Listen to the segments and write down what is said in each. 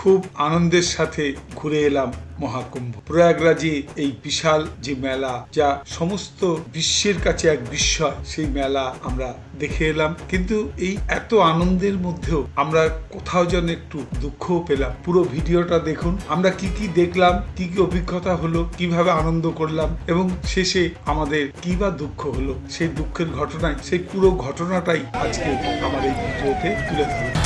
খুব আনন্দের সাথে ঘুরে এলাম মহাকুম্ভ। প্রয়াগরাজে এই বিশাল যে মেলা, যা সমস্ত বিশ্বের কাছে এক বিস্ময়, সেই মেলা আমরা দেখে এলাম। কিন্তু এই এত আনন্দের মধ্যেও আমরা কোথাও যেন একটু দুঃখও পেলাম। পুরো ভিডিওটা দেখুন। আমরা কি কি দেখলাম, কি কি অভিজ্ঞতা হলো, কীভাবে আনন্দ করলাম, এবং শেষে আমাদের কি বা দুঃখ হলো, সেই দুঃখের ঘটনায়, সেই পুরো ঘটনাটাই আজকে আমার এই ভিডিওতে তুলে ধরলাম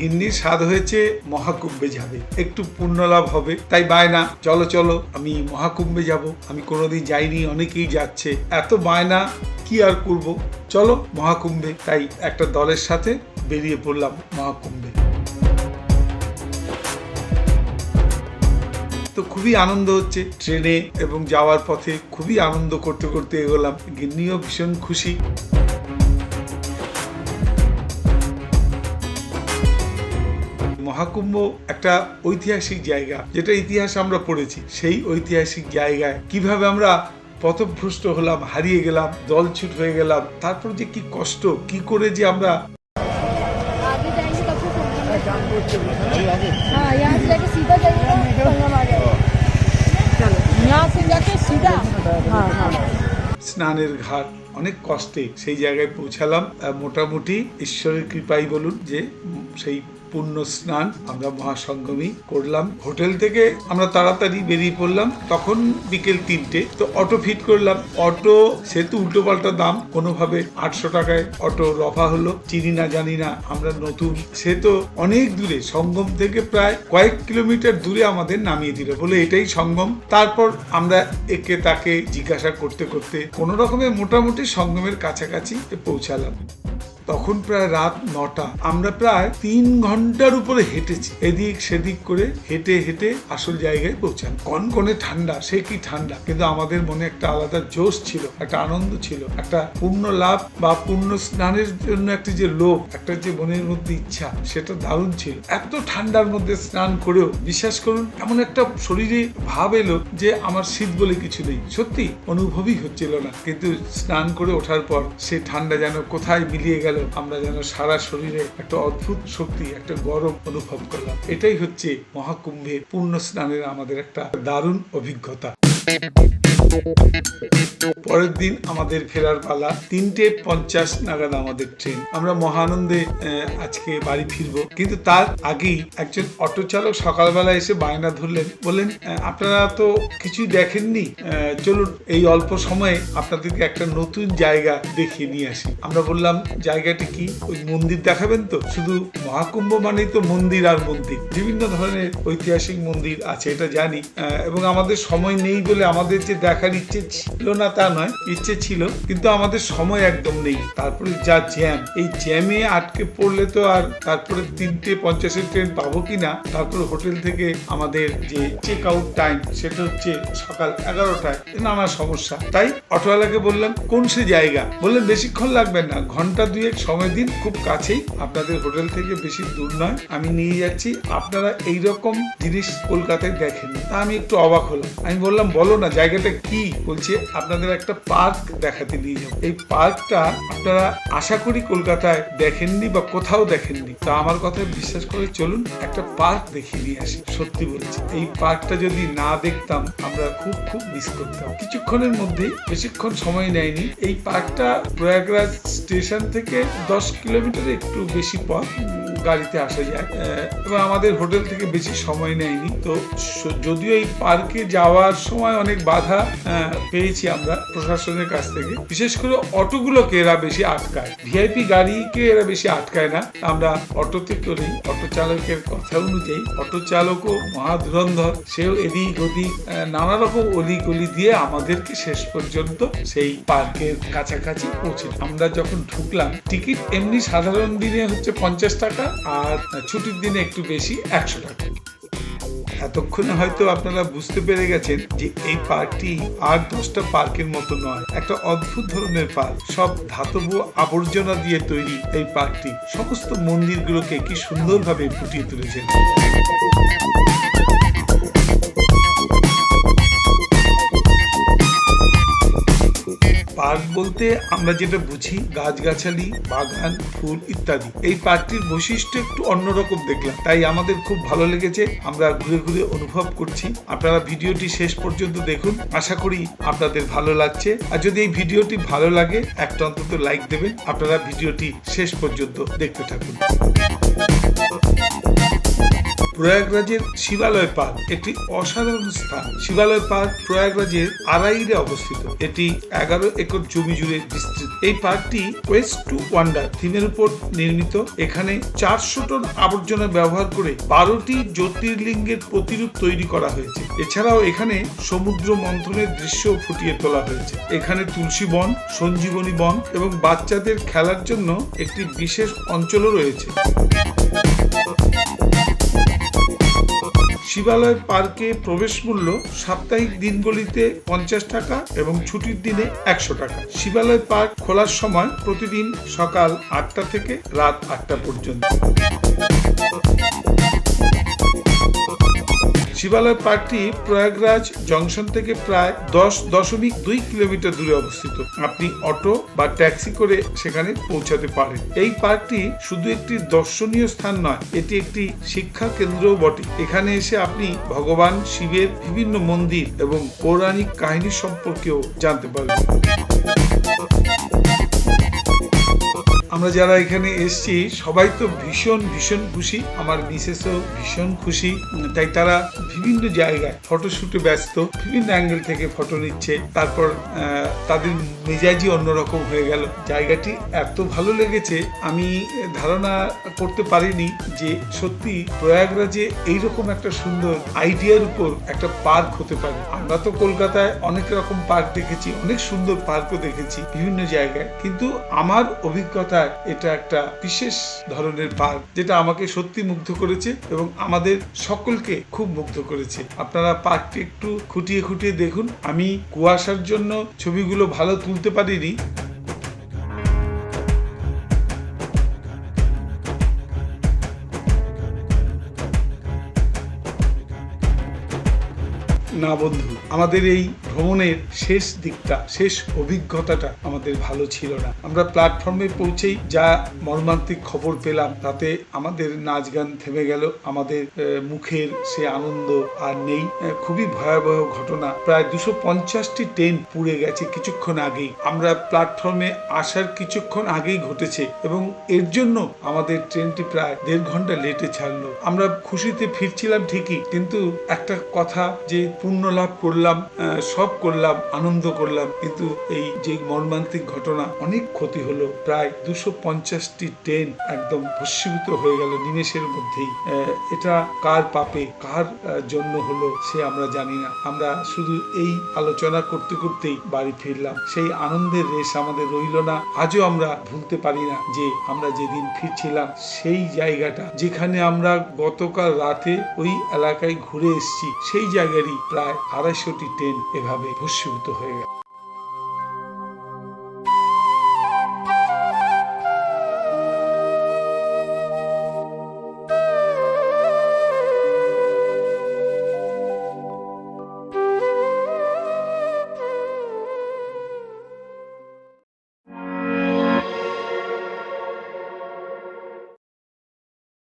গিন্নির স্বাদ হয়েছে মহাকুম্ভে যাবে। একটু পুণ্য লাভ হবে। তাই বায়না, চলো চলো, আমি মহাকুম্ভে যাব। আমি কোনোদিন যাইনি, অনেকেই যাচ্ছে। এত বায়না, কি আর করব? চলো মহাকুম্ভে। তাই একটা দলের সাথে বেরিয়ে পড়লাম মহাকুম্ভে। তো খুবই আনন্দ হচ্ছে ট্রেনে এবং যাওয়ার পথে। খুবই আনন্দ করতে করতে এগোলাম। গিন্নিও ভীষণ খুশি। মহাকুম্ভ একটা ঐতিহাসিক জায়গা যেটা ইতিহাস আমরা পড়েছি। সেই ঐতিহাসিক জায়গায় কীভাবে আমরা পথভ্রষ্ট হলাম হারিয়ে গেলাম দলছুট হয়ে গেলাম তারপর যে কি কষ্ট কি করে যে আমরা স্নানের ঘাট অনেক কষ্টে সেই জায়গায় পৌঁছালাম। মোটামুটি ঈশ্বরের কৃপাই বলুন যে সেই পুণ্য স্নান আমরা মহাসঙ্গমী করলাম। হোটেল থেকে আমরা তাড়াতাড়ি বেরিয়ে পড়লাম, তখন বিকেল তিনটে। তো অটো ফিট করলাম। অটো সেতু উল্টো পাল্টা দাম। কোনোভাবে আটশো টাকায় অটো রফা হলো। চিনি না, জানি না, আমরা নতুন। সে তো অনেক দূরে, সঙ্গম থেকে প্রায় কয়েক কিলোমিটার দূরে আমাদের নামিয়ে দিল বলে এটাই সঙ্গম। তারপর আমরা একে তাকে জিজ্ঞাসা করতে করতে কোনো রকমে মোটামুটি সঙ্গমের কাছাকাছি পৌঁছালাম। তখন প্রায় রাত নটা। আমরা প্রায় তিন ঘণ্টার উপরে হেঁটেছি। এদিক সেদিক করে হেঁটে হেঁটে আসল জায়গায় পৌঁছান কনকনে ঠান্ডা, সে কি ঠান্ডা? কিন্তু আমাদের মনে একটা আলাদা জোশ ছিল, একটা আনন্দ ছিল, একটা পূর্ণ লাভ বা পূর্ণ স্নানের জন্য একটি যে লোভ, একটা যে মনের মধ্যে ইচ্ছা, সেটা দারুণ ছিল। এত ঠান্ডার মধ্যে স্নান করেও, বিশ্বাস করুন, এমন একটা শরীরে ভাব এলো যে আমার শীত বলে কিছু নেই। সত্যি, অনুভবই হচ্ছিল না। কিন্তু স্নান করে ওঠার পর সে ঠান্ডা যেন কোথায় মিলিয়ে গেল আমরা যেন সারা শরীরে একটা অদ্ভুত শক্তি, একটা গরম অনুভব করলাম। এটাই হচ্ছে মহাকুম্ভে পূর্ণ স্নানের আমাদের একটা দারুণ অভিজ্ঞতা। পরের দিন আমাদের ফেরার পালা। তিনটে পঞ্চাশ নাগাদ আমাদের ট্রেন। আমরা মহানন্দে আজকে বাড়ি ফিরবো। কিন্তু তার আগেই একজন অটো চালক সকালবেলা এসে বায়না ধরলেন। বললেন আপনারা তো কিছুই দেখেননি? চলুন, এই অল্প সময়ে আপনাদেরকে একটা নতুন জায়গা দেখিয়ে নিয়ে আসি। আমরা বললাম, জায়গাটি কি? ওই মন্দির দেখাবেন তো? শুধু মহাকুম্ভ মানেই তো মন্দির আর মন্দির। বিভিন্ন ধরনের ঐতিহাসিক মন্দির আছে, এটা জানি। এবং আমাদের সময় নেই বলে আমাদের যে দেখার ইচ্ছে ছিল না তা নয়, ইচ্ছে ছিল, কিন্তু আমাদের সময় একদম নেই। তারপরে যা জ্যাম এই জ্যামে আটকে পড়লে তো আর তারপরে তিনটে পঞ্চাশের ট্রেন পাবো কি না তারপরে হোটেল থেকে আমাদের যে চেক আউট টাইম সেটা হচ্ছে সকাল এগারোটায়। নানা সমস্যা। তাই অটোওয়ালাকে বললাম, কোন সে জায়গা? বললেন, বেশিক্ষণ লাগবে না, ঘণ্টা দুয়েক সময় দিন, খুব কাছেই। আপনাদের হোটেল থেকে বেশি দূর নয়, আমি নিয়ে যাচ্ছি। আপনারা এই রকম জিনিস কলকাতায় দেখেন তা আমি একটু অবাক হলাম। আমি বললাম, বলো না, জায়গাটা কি বলছে? আপনাদের একটা পার্ক দেখাতে নিয়ে যাব। এই পার্কটা আপনারা আশা করি কলকাতায় দেখেননি বা কোথাও দেখেননি। তা আমার কথা বিশ্বাস করে চলুন একটা পার্ক দেখিয়ে নিয়ে আসি। সত্যি বলছি, এই পার্কটা যদি না দেখতাম আমরা খুব খুব মিস করতাম। কিছুক্ষণের মধ্যে বেশিক্ষণ সময় নেয়নি। এই পার্কটা প্রয়াগরাজ স্টেশন থেকে দশ কিলোমিটার একটু বেশি পথ। গাড়িতে আসা যায়। এবং আমাদের হোটেল থেকে বেশি সময় নেয়নি। তো যদিও এই পার্কে যাওয়ার সময় অনেক বাধা পেয়েছি আমরা প্রশাসনের কাছ থেকে। বিশেষ করে অটোগুলোকে এরা বেশি আটকায়। ভিআইপি গাড়িকে এরা বেশি আটকায় না। আমরা অটোতে করি অটো চালকের কথা অনুযায়ী অটো চালকও মহাধুরন্ধর সেও এদিক ওদিক নানা রকম অলি গলি দিয়ে আমাদেরকে শেষ পর্যন্ত সেই পার্কের কাছাকাছি পৌঁছে আমরা যখন ঢুকলাম, টিকিট এমনি সাধারণ দিনে হচ্ছে পঞ্চাশ টাকা আর ছুটির দিনে একটু বেশি একশো টাকা। এতক্ষণে হয়তো আপনারা বুঝতে পেরে গেছেন যে এই পার্কটি আর দশটা পার্কের মতো নয়, একটা অদ্ভুত ধরনের পার্ক। সব ধাতব আবর্জনা দিয়ে তৈরি এই পার্কটি। সমস্ত মন্দিরগুলোকে কি সুন্দরভাবে ফুটিয়ে তুলেছেন পার্ক বলতে আমরা যেটা বুঝি, গাছগাছালি, বাগান, ফুল ইত্যাদি। এই পার্কটির বৈশিষ্ট্য একটু অন্যরকম দেখলাম, তাই আমাদের খুব ভালো লেগেছে। আমরা ঘুরে ঘুরে অনুভব করছি। আপনারা ভিডিওটি শেষ পর্যন্ত দেখুন। আশা করি আপনাদের ভালো লাগছে। আর যদি এই ভিডিওটি ভালো লাগে, একটা অন্তত লাইক দেবেন। আপনারা ভিডিওটি শেষ পর্যন্ত দেখতে থাকুন। প্রয়াগরাজের শিবালয় পার্ক একটি অসাধারণ স্থান। শিবালয় পার্ক প্রয়াগরাজের আড়াইরে অবস্থিত। এটি এগারো একর জমি জুড়ে বিস্তৃত। এই পার্কটি ওয়েস্ট টু ওয়ান্ডার থিমের উপর নির্মিত। এখানে চারশো টন আবর্জনা ব্যবহার করে বারোটি জ্যোতির্লিঙ্গের প্রতিরূপ তৈরি করা হয়েছে। এছাড়াও এখানে সমুদ্র মন্থনের দৃশ্য ফুটিয়ে তোলা হয়েছে। এখানে তুলসী বন, সঞ্জীবনী বন এবং বাচ্চাদের খেলার জন্য একটি বিশেষ অঞ্চলও রয়েছে। শিবালয় পার্কে প্রবেশ মূল্য সাপ্তাহিক দিনগুলিতে পঞ্চাশ টাকা এবং ছুটির দিনে একশো টাকা। শিবালয় পার্ক খোলার সময় প্রতিদিন সকাল আটটা থেকে রাত আটটা পর্যন্ত। শিবালয় পার্কটি প্রয়াগরাজ জংশন থেকে প্রায় দশ দশমিক দুই কিলোমিটার দূরে অবস্থিত। আপনি অটো বা ট্যাক্সি করে সেখানে পৌঁছাতে পারেন। এই পার্কটি শুধু একটি দর্শনীয় স্থান নয়, এটি একটি শিক্ষা কেন্দ্রও বটে। এখানে এসে আপনি ভগবান শিবের বিভিন্ন মন্দির এবং পৌরাণিক কাহিনী সম্পর্কেও জানতে পারবেন। আমরা যারা এখানে এসেছি, সবাই তো ভীষণ ভীষণ খুশি। আমার মিসেসও ভীষণ খুশি। তাই তারা বিভিন্ন জায়গায় ফটোশুটে ব্যস্ত, বিভিন্ন অ্যাঙ্গেল থেকে ফটো নিচ্ছে, তারপর তাদের মেজাজই অন্যরকম হয়ে গেল। জায়গাটি এত ভালো লেগেছে, আমি ধারণা করতে পারিনি যে সত্যি প্রয়াগরাজে এইরকম একটা সুন্দর আইডিয়ার উপর একটা পার্ক হতে পারে। আমরা তো কলকাতায় অনেক রকম পার্ক দেখেছি, অনেক সুন্দর পার্কও দেখেছি বিভিন্ন জায়গায়। কিন্তু আমার অভিজ্ঞতায় এটা একটা বিশেষ ধরনের পার্ক যেটা আমাকে সত্যি মুগ্ধ করেছে এবং আমাদের সকলকে খুব মুগ্ধ করেছে। আপনারা পার্কটি একটু খুঁটিয়ে খুঁটিয়ে দেখুন। আমি কুয়াশার জন্য ছবিগুলো ভালো তুলতে পারিনি। না বন্ধু, আমাদের এই ভ্রমণের শেষ দিকটা, শেষ অভিজ্ঞতাটা আমাদের ভালো ছিল না। আমরা প্ল্যাটফর্মে পৌঁছেই যা মর্মান্তিক খবর পেলাম, তাতে আমাদের নাচ গান থেমে গেল, আমাদের মুখের সে আনন্দ আর নেই। খুবই ভয়াবহ ঘটনা। প্রায় দুশো পঞ্চাশটি ট্রেন পুড়ে গেছে কিছুক্ষণ আগেই। আমরা প্ল্যাটফর্মে আসার কিছুক্ষণ আগেই ঘটেছে এবং এর জন্য আমাদের ট্রেনটি প্রায় দেড় ঘণ্টা লেটে ছাড়লো। আমরা খুশিতে ফিরছিলাম ঠিকই, কিন্তু একটা কথা যে পুণ্য লাভ করলাম সব করলাম, আনন্দ করলাম, কিন্তু এই যে মর্মান্তিক ঘটনা, অনেক ক্ষতি হলো। প্রায় দুশো পঞ্চাশটি ট্রেন একদম ভস্মীভূত হয়ে গেল নিমেষের মধ্যেই। এটা কার পাপে, কার জন্য হলো সে আমরা জানি না। আমরা শুধু এই আলোচনা করতে করতেই বাড়ি ফিরলাম। সেই আনন্দের রেশ আমাদের রইল না। আজও আমরা ভুলতে পারি না যে আমরা যেদিন ফিরছিলাম, সেই জায়গাটা যেখানে আমরা গতকাল রাতে ওই এলাকায় ঘুরে এসেছি, সেই জায়গারই প্রায় আড়াইশোটি ট্রেন এভাবে ভস্মীভূত হয়ে গেল।